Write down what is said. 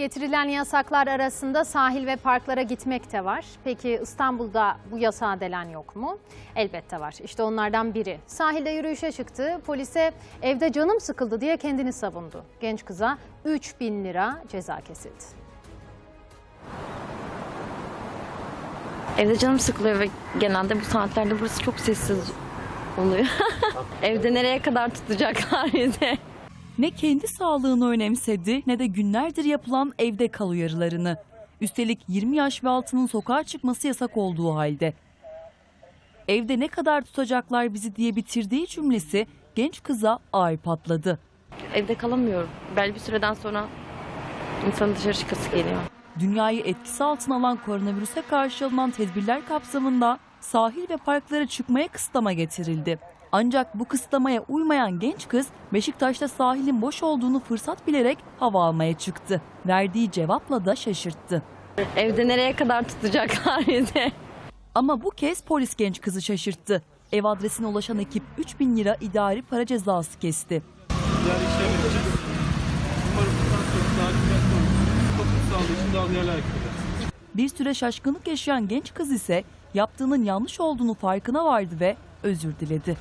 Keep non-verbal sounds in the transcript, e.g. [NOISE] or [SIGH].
Getirilen yasaklar arasında sahil ve parklara gitmek de var. Peki İstanbul'da bu yasağa delen yok mu? Elbette var. İşte onlardan biri. Sahilde yürüyüşe çıktı. Polise evde canım sıkıldı diye kendini savundu. Genç kıza 3 bin lira ceza kesildi. Evde canım sıkılıyor ve genelde bu saatlerde burası çok sessiz oluyor. [LAUGHS] Evde nereye kadar tutacaklar bizi? Ne kendi sağlığını önemsedi ne de günlerdir yapılan evde kal uyarılarını. Üstelik 20 yaş ve altının sokağa çıkması yasak olduğu halde. Evde ne kadar tutacaklar bizi diye bitirdiği cümlesi genç kıza ağır patladı. Evde kalamıyorum. Belli bir süreden sonra insanın dışarı çıkası geliyor. Dünyayı etkisi altına alan koronavirüse karşı alınan tedbirler kapsamında sahil ve parklara çıkmaya kısıtlama getirildi. Ancak bu kısıtlamaya uymayan genç kız Beşiktaş'ta sahilin boş olduğunu fırsat bilerek hava almaya çıktı. Verdiği cevapla da şaşırttı. Evde nereye kadar tutacaklar bizi? Ama bu kez polis genç kızı şaşırttı. Ev adresine ulaşan ekip 3000 lira idari para cezası kesti. ticari işlem yapacağız. Umarım bundan sonra daha dikkatli oluruz. Toplum sağlığı için daha hareket ederiz. Bir süre şaşkınlık yaşayan genç kız ise yaptığının yanlış olduğunu farkına vardı ve özür diledi.